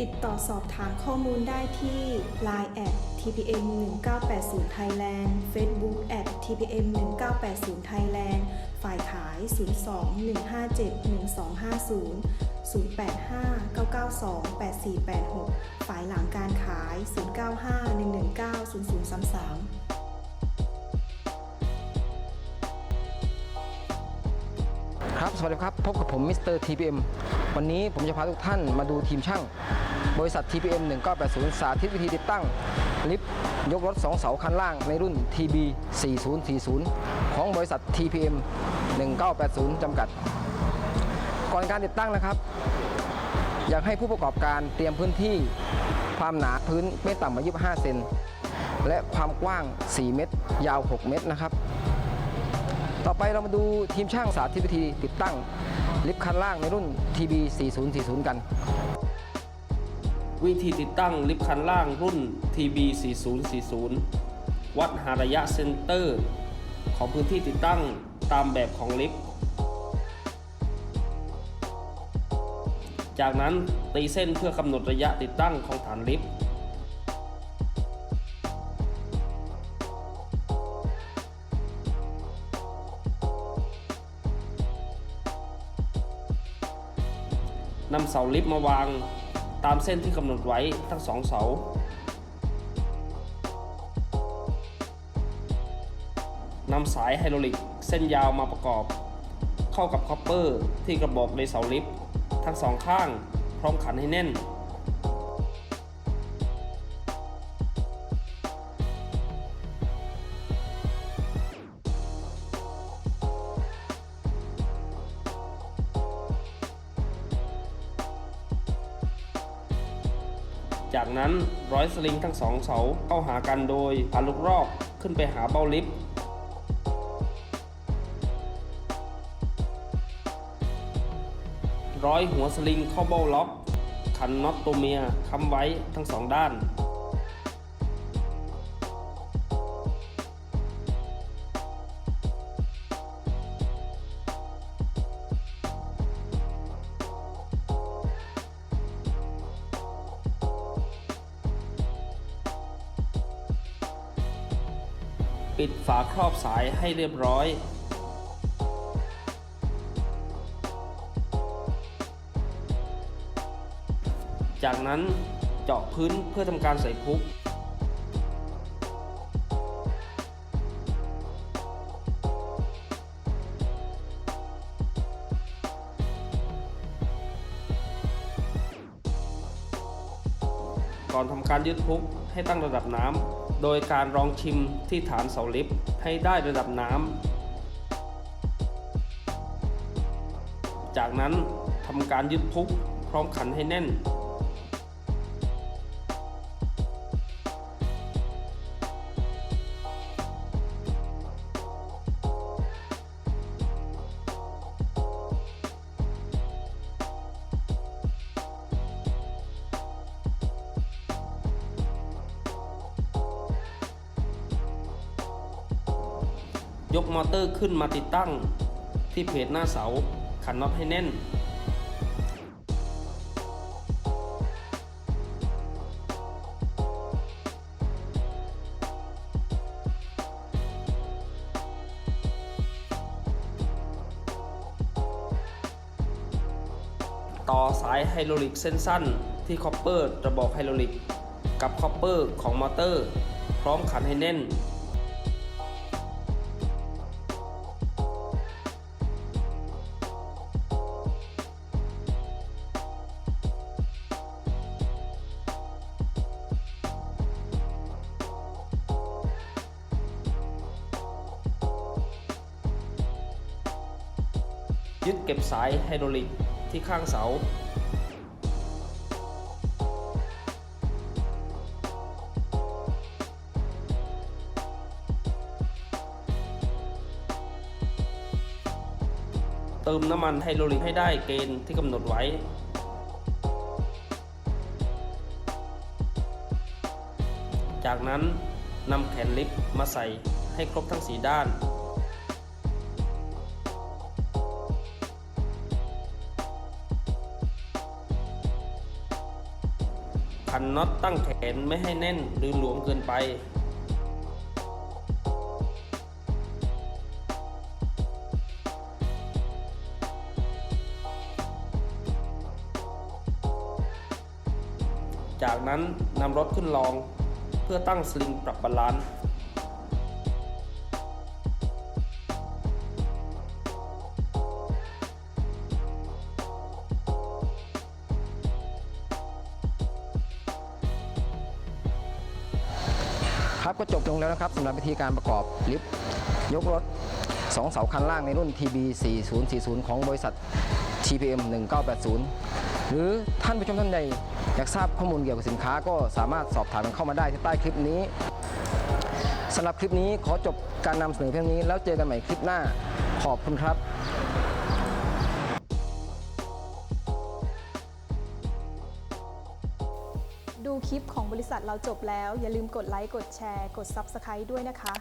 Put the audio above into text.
ติดต่อสอบถามข้อมูลได้ที่ Line at tpm 1980 Thailand Facebook at tpm 1980 Thailand ฝ่ายขาย 02 157 1250 085 992 8486 ฝ่ายหลังการขาย 095 119 0033ครับ สวัสดีครับ พบกับผมมิสเตอร์ TPM วันนี้ผมจะพาทุกท่านมาดูทีมช่าง บริษัท TPM 1980 สาธิตวิธีติดตั้ง ลิฟต์ยกรถ 2 เสาคันล่างในรุ่น TB 4040 ของบริษัท TPM 1980 จำกัด ก่อนการติดตั้งนะครับ อยากให้ผู้ประกอบการเตรียมพื้นที่ความหนาพื้นไม่ต่ำกว่า 25 เซนและความกว้าง 4 เมตร ยาว 6 เมตรนะครับ ต่อไปเรามาดูทีมช่างสาธิตวิธีติดตั้ง ลิฟต์คันล่างในรุ่น TB 4040 กัน วิธีติดตั้งลิฟต์คันล่างรุ่น TB 4040 วัดหาระยะเซนเตอร์ ของพื้นที่ติดตั้งตามแบบของลิฟต์ จากนั้นตีเส้นเพื่อกำหนดระยะติดตั้งของฐานลิฟต์ นำเสาลิฟต์มาวางตามเส้นที่กำหนดไว้ทั้งสองเสา นำสายไฮดรอลิกเส้นยาวมาประกอบ เข้ากับคอปเปอร์ที่กระบอกในเสาลิฟต์ทั้งสองข้าง พร้อมขันให้แน่น จากนั้นร้อยสลิงทั้งสองเสาเข้าหากันโดยพาลูกรอบขึ้นไปหาเบ้าลิฟต์ร้อยหัวสลิงเข้าเบ้าล็อก ขันน็อตตัวเมียค้ำไว้ทั้งสองด้าน ปิดฝาครอบสายให้เรียบร้อย จากนั้นเจาะพื้นเพื่อทำการใส่พุกก่อนทำการยืดพุกให้ตั้งระดับน้ำ โดยการลองชิมที่ฐานเสาลิฟต์ให้ได้ระดับน้ำ จากนั้นทำการยึดพุกพร้อมขันให้แน่น ยกมอเตอร์ขึ้นมาติดตั้งที่เพจหน้าเสาขันน็อตให้แน่น ต่อสายไฮดรอลิกเส้นสั้นที่คอปเปอร์ระบอกไฮดรอลิกกับคอปเปอร์ของมอเตอร์ พร้อมขันให้แน่น ยึดเก็บสายไฮดรอลิกที่ข้างเสา เติมน้ำมันไฮดรอลิกให้ได้เกณฑ์ที่กำหนดไว้จากนั้นนำแขนลิฟต์มาใส่ให้ครบทั้งสีด้าน พันน็อตตั้งแขนไม่ให้แน่นหรือหลวมเกินไปจากนั้นนำรถขึ้นลองเพื่อตั้งสลิงปรับบาลานซ์ ครับก็จบลงแล้วนะครับสำหรับวิธีการประกอบลิฟต์ยกรถ 2 เสาคันล่างในรุ่น TB 4040 ของบริษัท TPM 1980 หรือท่านผู้ชมท่านใดอยากทราบข้อมูลเกี่ยวกับสินค้าก็สามารถสอบถามเข้ามาได้ที่ใต้คลิปนี้สำหรับคลิปนี้ขอจบการนำเสนอเพียงนี้แล้วเจอกันใหม่คลิปหน้าขอบคุณครับ ดูคลิปของบริษัทเราจบแล้ว อย่าลืมกดไลค์ กดแชร์ กด Subscribe ด้วยนะคะ